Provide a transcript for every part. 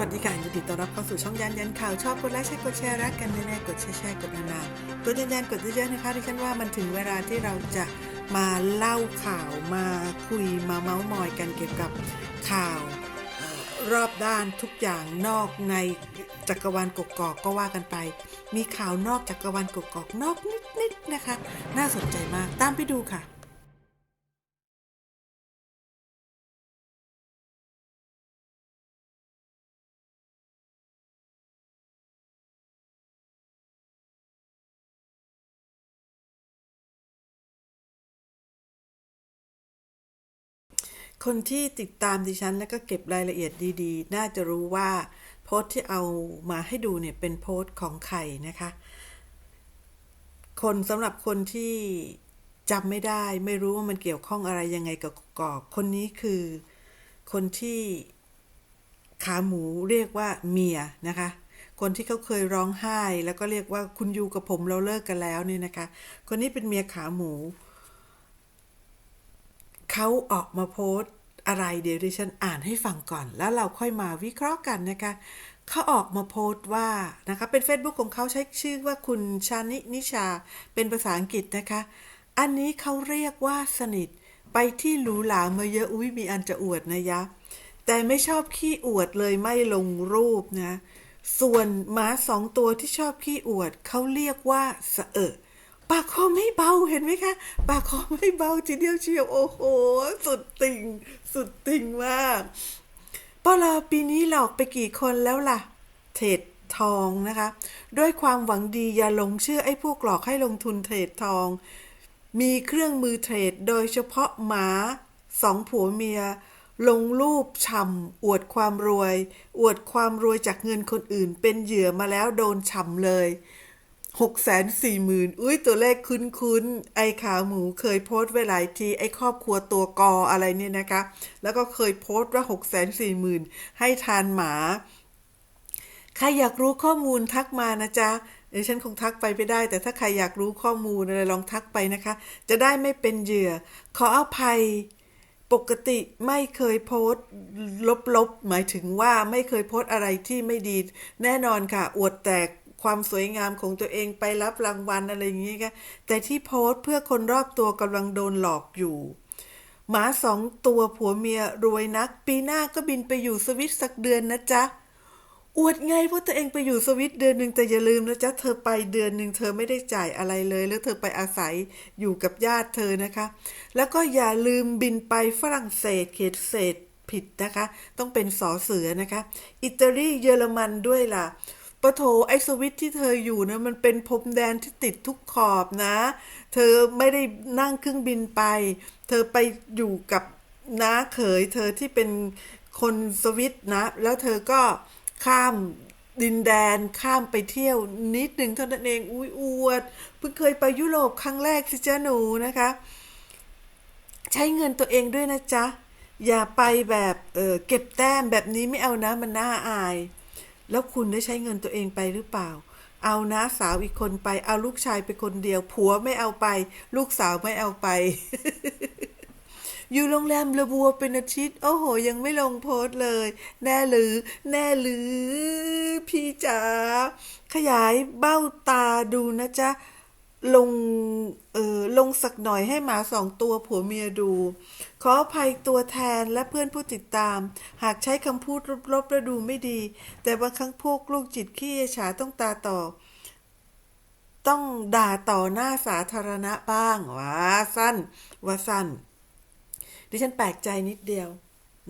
วัสดีค่ะยินดีต้อนรับเข้าสู่ช่องยันยันข่าวชอบกดไลค์ใช่กดแชร์รักกันแน่ๆกดแชร์แชร์กดนานๆกดยันยันกดเยอะๆนะคะที่ฉันว่ามันถึงเวลาที่เราจะมาเล่าข่าวมาคุยมาเมาส์มอยกันเกี่ยวกับข่าวรอบด้านทุกอย่างนอกในจักรวาลกกอกก็ว่ากันไป มีข่าวนอกจักรวาลกกอกนอกนิดๆนะคะ น่าสนใจมากตามไปดูค่ะ คนที่ติดตามดิฉันแล้วก็เก็บรายละเอียดดีๆ น่าจะรู้ว่าโพสต์ที่เอามาให้ดูเนี่ยเป็นโพสต์ของใครนะคะ คนสำหรับคนที่จำไม่ได้ ไม่รู้ว่ามันเกี่ยวข้องอะไรยังไงกับกกอกคนนี้คือคนที่ขาหมูเรียกว่าเมียนะคะ คนที่เขาเคยร้องไห้ แล้วก็เรียกว่าคุณอยู่กับผมเราเลิกกันแล้วเนี่ยนะคะ คนนี้เป็นเมียขาหมู เขาออกมาโพสต์อะไรเดี๋ยวดิฉันอ่านให้ฟังก่อน แล้วเราค่อยมาวิเคราะห์กันนะคะเขาออกมาโพสต์ว่านะคะเป็น Facebook ของเขาใช้ชื่อว่าคุณชานินิชา เป็นภาษาอังกฤษนะคะ อันนี้เขาเรียกว่าสนิทไปที่หรูหรามาเยอะอุ้ยมีอันจะอวดนะยะ แต่ไม่ชอบขี้อวดเลยไม่ลงรูปนะ ส่วนหมาสองตัวที่ชอบขี้อวดเขาเรียกว่าสะเอะ ปากคอไม่เบาเห็นไหมคะ ปากคอไม่เบาทีเดียวเชียวโอ้โห สุดติ่ง สุดติ่งมากปลาปีนี้หลอกไปกี่คนแล้วล่ะ เทรดทองนะคะ ด้วยความหวังดีอย่าหลงเชื่อไอ้พวกหลอกให้ลงทุนเทรดทอง มีเครื่องมือเทรดโดยเฉพาะหมาสองผัวเมีย ลงรูปฉ่ำอวดความรวย อวดความรวยจากเงินคนอื่น เป็นเหยื่อมาแล้วโดนฉ่ำเลย หกแสนสี่หมื่นอุ้ยตัวเลขคุ้นๆ ไอ้ขาหมูเคยโพสต์ไว้หลายที ไอ้ครอบครัวตัวกออะไรเนี่ยนะคะ แล้วก็เคยโพสต์ว่าหกแสนสี่หมื่นให้ทานหมา ใครอยากรู้ข้อมูลทักมานะจ๊ะเดี๋ยวฉันคงทักไปไม่ได้ แต่ถ้าใครอยากรู้ข้อมูลอะไรลองทักไปนะคะ จะได้ไม่เป็นเหยื่อ ขออภัยปกติไม่เคยโพสต์ลบๆ หมายถึงว่าไม่เคยโพสต์อะไรที่ไม่ดี แน่นอนค่ะ อวดแตก ความสวยงามของตัวเองไปรับรางวัลอะไรอย่างนี้ค่ะแต่ที่โพสต์เพื่อคนรอบตัวกำลังโดนหลอกอยู่หมาสองตัวผัวเมียรวยนัก ปีหน้าก็บินไปอยู่สวิตสักเดือนนะจ๊ะ อวดไงว่าตัวเองไปอยู่สวิตเดือนหนึ่งแต่อย่าลืมนะจ๊ะ เธอไปเดือนหนึ่งเธอไม่ได้จ่ายอะไรเลย แล้วเธอไปอาศัยอยู่กับญาติเธอนะคะ แล้วก็อย่าลืมบินไปฝรั่งเศสเขตเศษผิดนะคะ ต้องเป็นสอเสือนะคะ อิตาลีเยอรมันด้วยล่ะ ปะโถไอสวิตที่เธออยู่นะมันเป็นพรมแดนที่ติดทุกขอบนะ เธอไม่ได้นั่งเครื่องบินไป เธอไปอยู่กับน้าเขย เธอที่เป็นคนสวิตนะ แล้วเธอก็ข้ามดินแดนข้ามไปเที่ยวนิดหนึ่งเท่านั้นเองอุ้ยอวดเพิ่งเคยไปยุโรปครั้งแรกสิจ้าหนูนะคะ ใช้เงินตัวเองด้วยนะจ๊ะ อย่าไปแบบเออเก็บแต้มแบบนี้ไม่เอานะมันน่าอาย แล้วคุณได้ใช้เงินตัวเองไปหรือเปล่า เอานะสาวอีกคนไป เอาลูกชายไปคนเดียว ผัวไม่เอาไป ลูกสาวไม่เอาไป อยู่โรงแรมระบัวเป็นอาทิตย์ โอ้โห ยังไม่ลงโพสเลย แน่หรือ แน่หรือ พี่จ๋า ขยายเบ้าตาดูนะจ๊ะ ลงเออลงสักหน่อยให้หมาสองตัวผัวเมียดู ขออภัยตัวแทนและเพื่อนผู้ติดตาม หากใช้คำพูดลบๆและดูไม่ดี แต่บางครั้งพวกลูกจิตขี้ฉาต้องตาต่อ ต้องด่าต่อหน้าสาธารณะบ้างว่าสั้นว่าสั้น ดิฉันแปลกใจนิดเดียว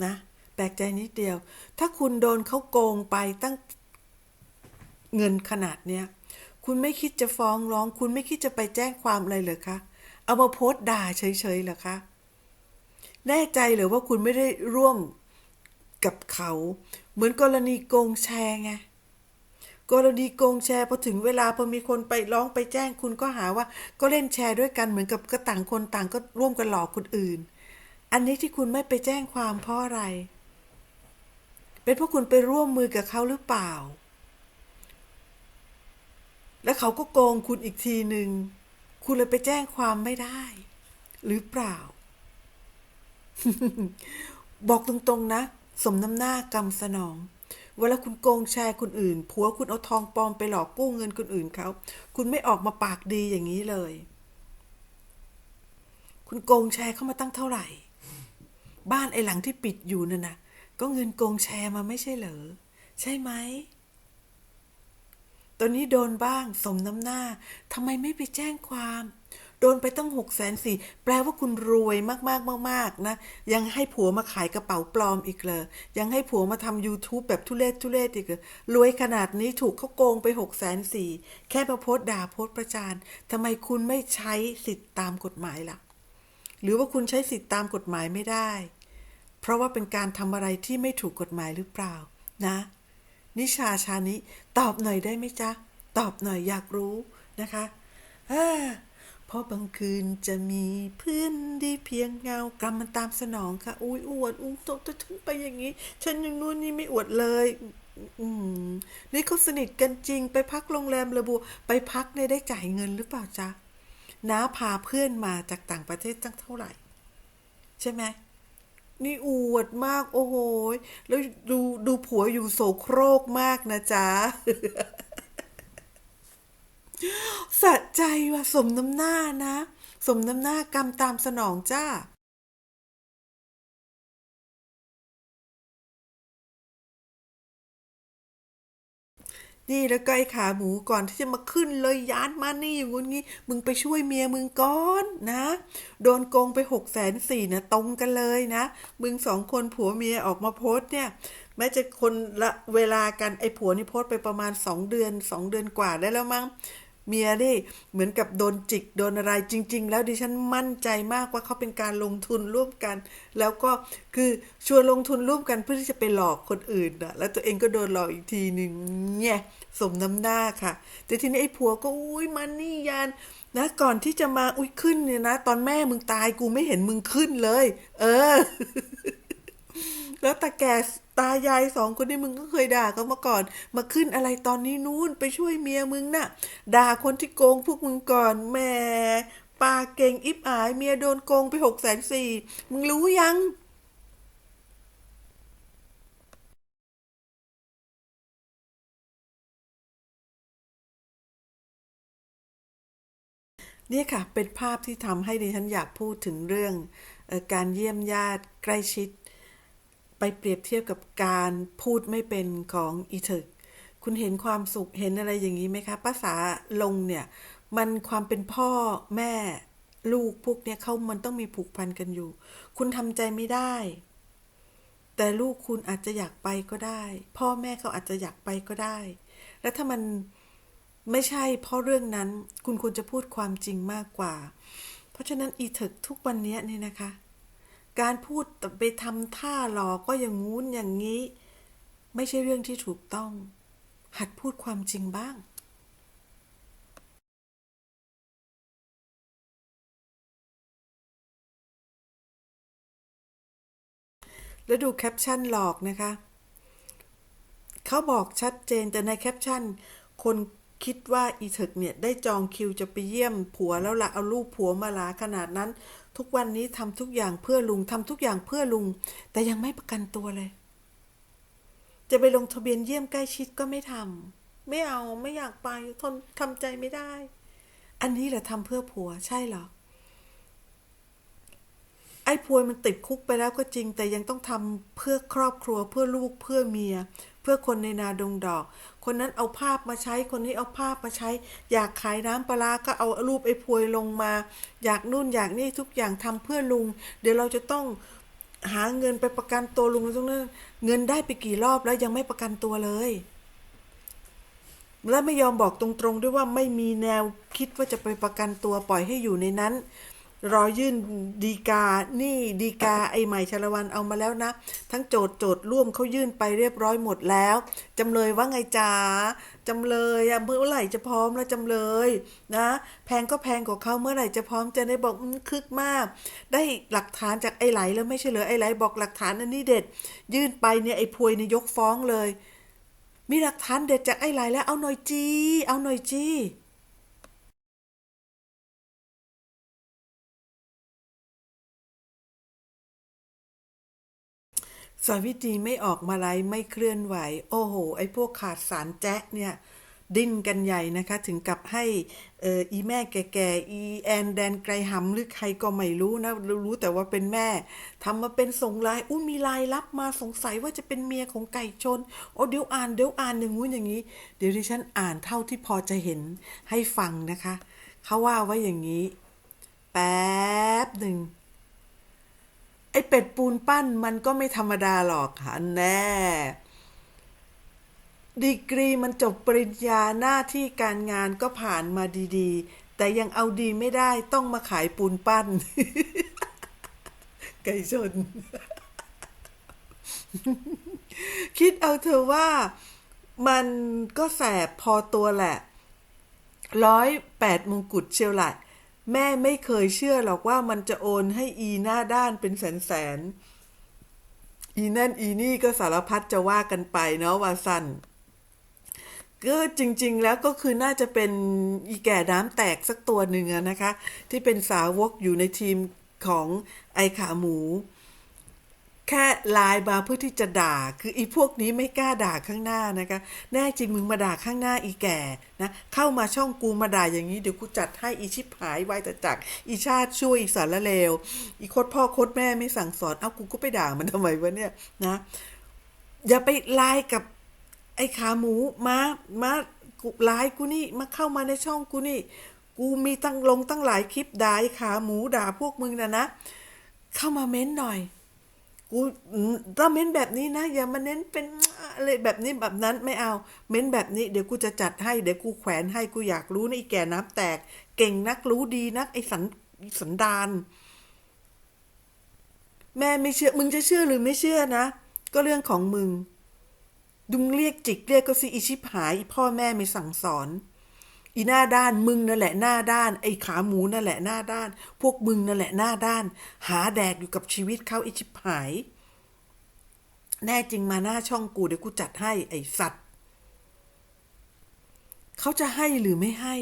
นะ แปลกใจนิดเดียว ถ้าคุณโดนเขาโกงไปตั้งเงินขนาดเนี้ย คุณไม่คิดจะฟ้องร้อง คุณไม่คิดจะไปแจ้งความอะไรเหรอคะ เอามาโพสต์ด่าเฉยๆเหรอคะ แน่ใจหรือว่าคุณไม่ได้ร่วมกับเขา เหมือนกรณีโกงแชร์ไง กรณีโกงแชร์พอถึงเวลาพอมีคนไปร้องไปแจ้งคุณก็หาว่า ก็เล่นแชร์ด้วยกันเหมือนกับก็ต่างคนต่างก็ร่วมกันหลอกคนอื่น อันนี้ที่คุณไม่ไปแจ้งความเพราะอะไร เป็นเพราะคุณไปร่วมมือกับเขาหรือเปล่า แล้วเขาก็โกงคุณอีกทีหนึ่ง คุณเลยไปแจ้งความไม่ได้ หรือเปล่า บอกตรงๆนะ สมน้ำหน้ากรรมสนอง เวลาคุณโกงแชร์คนอื่น ผัวคุณเอาทองปลอมไปหลอกกู้เงินคนอื่นเขา คุณไม่ออกมาปากดีอย่างนี้เลย คุณโกงแชร์เข้ามาตั้งเท่าไหร่ บ้านไอ้หลังที่ปิดอยู่นั่นนะก็เงินโกงแชร์มาไม่ใช่เหรอ ใช่ไหม ตอนนี้โดนบ้างสมน้ำหน้าทำไมไม่ไปแจ้งความ โดนไปตั้งหกแสนสี่แปลว่าคุณรวยมากๆมากๆนะ ยังให้ผัวมาขายกระเป๋าปลอมอีกเลยยังให้ผัวมาทำ YouTube แบบทุเรศทุเรศอีกเลยรวยขนาดนี้ถูกเขาโกงไปหกแสนสี่แค่มาโพสด่าโพสประจานทำไมคุณไม่ใช้สิทธิ์ตามกฎหมายล่ะ หรือว่าคุณใช้สิทธิ์ตามกฎหมายไม่ได้ เพราะว่าเป็นการทำอะไรที่ไม่ถูกกฎหมายหรือเปล่านะ นิชาชานิตอบหน่อยได้ไหมจ๊ะ ตอบหน่อยอยากรู้นะคะเพราะบางคืนจะมีเพื่อนดีเพียงเงากรรมมันตามสนองค่ะ อุ้ยอวด อุ้งตกถึงไปอย่างนี้ ฉันอยังนู้นนี่ไม่อวดเลยอืมนี่เขาสนิทกันจริงไปพักโรงแรมระบุไปพักเนี่ยได้จ่ายเงินหรือเปล่าจ๊ะน้าพาเพื่อนมาจากต่างประเทศตั้งเท่าไหร่ ใช่ไหม นี่อวดมาก โอ้โหแล้วดูดูผัวอยู่โสโครกมากนะจ๊ะสะใจว่ะสมน้ำหน้านะ สมน้ำหน้ากรรมตามสนองจ้า นี่แล้วก็ไอ้ขาหมูก่อนที่จะมาขึ้นเลยยานมานี่อย่างงี้ มึงไปช่วยเมียมึงก่อนนะ โดนโกงไปหกแสนสี่นะตรงกันเลยนะ มึงสองคนผัวเมียออกมาโพสต์เนี่ยแม้จะคนละเวลากันไอ้ผัวนี่โพสต์ไปประมาณสองเดือนสองเดือนกว่าได้แล้วมั้ง เมียนี่เหมือนกับโดนจิกโดนอะไรจริง ๆ แล้วดิฉันมั่นใจมากว่าเขาเป็นการลงทุนร่วมกัน แล้วก็คือชวนลงทุนร่วมกันเพื่อที่จะไปหลอกคนอื่นนะแล้วตัวเองก็โดนหลอกอีกทีหนึ่งเนี่ยสมน้ำหน้าค่ะ แต่ทีนี้ไอ้ผัวก็อุ้ยมันนี่ยานนะก่อนที่จะมาอุ้ยขึ้นเนี่ยนะ ตอนแม่มึงตายกูไม่เห็นมึงขึ้นเลย เออ แล้วตาแก่ตายายสองคนนี้มึงก็เคยด่าเขามาก่อน มาขึ้นอะไรตอนนี้นู้นไปช่วยเมียมึงน่ะ ด่าคนที่โกงพวกมึงก่อนแหม่ปาเก่งอิบอายเมียโดนโกงไปหกแสนสี่มึงรู้ยังนี่ค่ะ เป็นภาพที่ทำให้ดิฉันอยากพูดถึงเรื่องออการเยี่ยมญาติใกล้ชิด ไปเปรียบเทียบกับการพูดไม่เป็นของอีเถึกคุณเห็นความสุขเห็นอะไรอย่างนี้ไหมคะภาษาลงเนี่ย มันความเป็นพ่อแม่ลูกพวกเนี้ยเขามันต้องมีผูกพันกันอยู่ คุณทำใจไม่ได้ แต่ลูกคุณอาจจะอยากไปก็ได้ พ่อแม่เขาอาจจะอยากไปก็ได้ แล้วถ้ามันไม่ใช่เพราะเรื่องนั้นคุณควรจะพูดความจริงมากกว่า เพราะฉะนั้นอีเถิกทุกวันนี้เนี่ยนะคะ การพูดไปทำท่าหลอกก็อย่างงู้นอย่างนี้ ไม่ใช่เรื่องที่ถูกต้อง หัดพูดความจริงบ้าง แล้วดูแคปชั่นหลอกนะคะ เขาบอกชัดเจนแต่ในแคปชั่น คนคิดว่าอีเถกเนี่ย ได้จองคิวจะไปเยี่ยมผัวแล้วละเอารูปผัวมาลาขนาดนั้น ทุกวันนี้ทำทุกอย่างเพื่อลุงทำทุกอย่างเพื่อลุง แต่ยังไม่ประกันตัวเลย จะไปลงทะเบียนเยี่ยมใกล้ชิดก็ไม่ทำไม่เอาไม่อยากไปทนทำใจไม่ได้ อันนี้แหละทำเพื่อผัวใช่หรอไอ้พวยมันติดคุกไปแล้วก็จริง แต่ยังต้องทำเพื่อครอบครัวเพื่อลูกเพื่อเมีย พื่อคนในนาดงดอก คนนั้นเอาภาพมาใช้ คนนี้เอาภาพมาใช้ อยากขายน้ำปลาก็เอารูปไอ้พวยลงมา อยากนู่นอยากนี่ทุกอย่างทำเพื่อลุง เดี๋ยวเราจะต้องหาเงินไปประกันตัวลุงตรงนั้นเงินได้ไปกี่รอบแล้วยังไม่ประกันตัวเลย และไม่ยอมบอกตรงๆด้วยว่าไม่มีแนวคิดว่าจะไปประกันตัวปล่อยให้อยู่ในนั้น รอยื่นดีกา นี่ดีกาไอ้ใหม่ชลวันเอามาแล้วนะ ทั้งโจทย์โจทย์ร่วมเขายื่นไปเรียบร้อยหมดแล้ว จำเลยว่าไงจ๋าจำเลยอะเมื่อไหร่จะพร้อมแล้วจำเลยนะ แพงก็แพงกว่าเขาเมื่อไหร่จะพร้อมจะได้บอกคึกมาก ได้หลักฐานจากไอ้ไหลแล้วไม่ใช่เหรอไอ้ไหลบอกหลักฐานอันนี้เด็ด ยื่นไปเนี่ยไอ้พวยเนี่ยยกฟ้องเลย มีหลักฐานเด็ดจากไอ้ไหลแล้วเอาหน่อยจีเอาหน่อยจี สาวิตรีไม่ออกมาไลไม่เคลื่อนไหว โอ้โห ไอ้พวกขาดสารแจ๊ะเนี่ย ดิ้นกันใหญ่นะคะ ถึงกับให้เอออีแม่แก่ๆอีแอนแดนไกรหำหรือใครก็ไม่รู้นะ รู้แต่ว่าเป็นแม่ทำมาเป็นส่งไลน์อุ้ยมีไลน์รับมาสงสัยว่าจะเป็นเมียของไก่ชน โอ้เดี๋ยวอ่านเดี๋ยวอ่านอย่างงู้นอย่างนี้ เดี๋ยวดิฉันอ่านเท่าที่พอจะเห็นให้ฟังนะคะ เขาว่าไว้อย่างนี้ แป๊บหนึ่ง ไอ้เป็ดปูนปั้นมันก็ไม่ธรรมดาหรอกค่ะแน่ ดีกรีมันจบปริญญาหน้าที่การงานก็ผ่านมาดีๆ แต่ยังเอาดีไม่ได้ต้องมาขายปูนปั้น ไก่ชน คิดเอาเธอว่ามันก็แสบพอตัวแหละร้อยแปดมงกุฎเชียวแหละ แม่ไม่เคยเชื่อหรอกว่ามันจะโอนให้อีหน้าด้านเป็นแสนแสนอีนั่นอีนี่ก็สารพัดจะว่ากันไปเนาะว่าสันก็จริง ๆ แล้วก็คือน่าจะเป็นอีแก่น้ำแตกสักตัวหนึ่งนะคะ ที่เป็นสาวกอยู่ในทีมของไอขาหมู แค่ไลน์มาเพื่อที่จะด่า คืออีพวกนี้ไม่กล้าด่าข้างหน้านะคะ แน่จริงมึงมาด่าข้างหน้าอีแก่นะเข้ามาช่องกูมาด่าอย่างนี้เดี๋ยวกูจัดให้อีชิบหายไวแต่จักอีชาติช่วยอีสารละเลว อีโคตรพ่อโคตรแม่ไม่สั่งสอนเอ้ากูก็ไปด่ามันทำไมวะเนี่ยนะ อย่าไปไลน์กับไอ้ขาหมูมามากูไลน์กูนี่มาเข้ามาในช่องกูนี่ กูมีตั้งลงตั้งหลายคลิปด่าไอ้ขาหมูด่าพวกมึงนะนะเข้ามาเม้นหน่อย กูต้องเม้นแบบนี้นะ อย่ามาเน้นเป็นอะไรแบบนี้แบบนั้นไม่เอา เม้นแบบนี้เดี๋ยวกูจะจัดให้เดี๋ยวกูแขวนให้กูอยากรู้นะไอ้แก่น้ำแตก เก่งนักรู้ดีนักไอ้สันสันดาน แม่ไม่เชื่อ มึงจะเชื่อหรือไม่เชื่อนะ ก็เรื่องของมึง ดุงเรียกจิกเรียกก็สิอีชิบหายพ่อแม่ไม่สั่งสอน อีหน้าด้านมึงนั่นแหละหน้าด้าน ไอ้ขาหมูนั่นแหละหน้าด้าน พวกมึงนั่นแหละหน้าด้าน หาแดกอยู่กับชีวิตเขาไอชิบหาย แน่จริงมาหน้าช่องกูเดี๋ยวกูจัดให้ไอสัตว์เขาจะให้หรือไม่ให้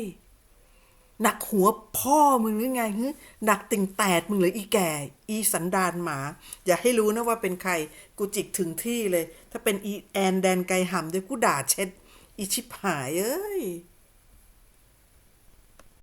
หนักหัวพ่อมึงหรือไงฮึหนักติ่งแตดมึงหรืออีแก่ อีสันดานหมา อย่าให้รู้นะว่าเป็นใคร กูจิกถึงที่เลย ถ้าเป็นอีแอนแดนไกหำเดี๋ยวกูด่าเช็ด อีชิบหายเอ้ย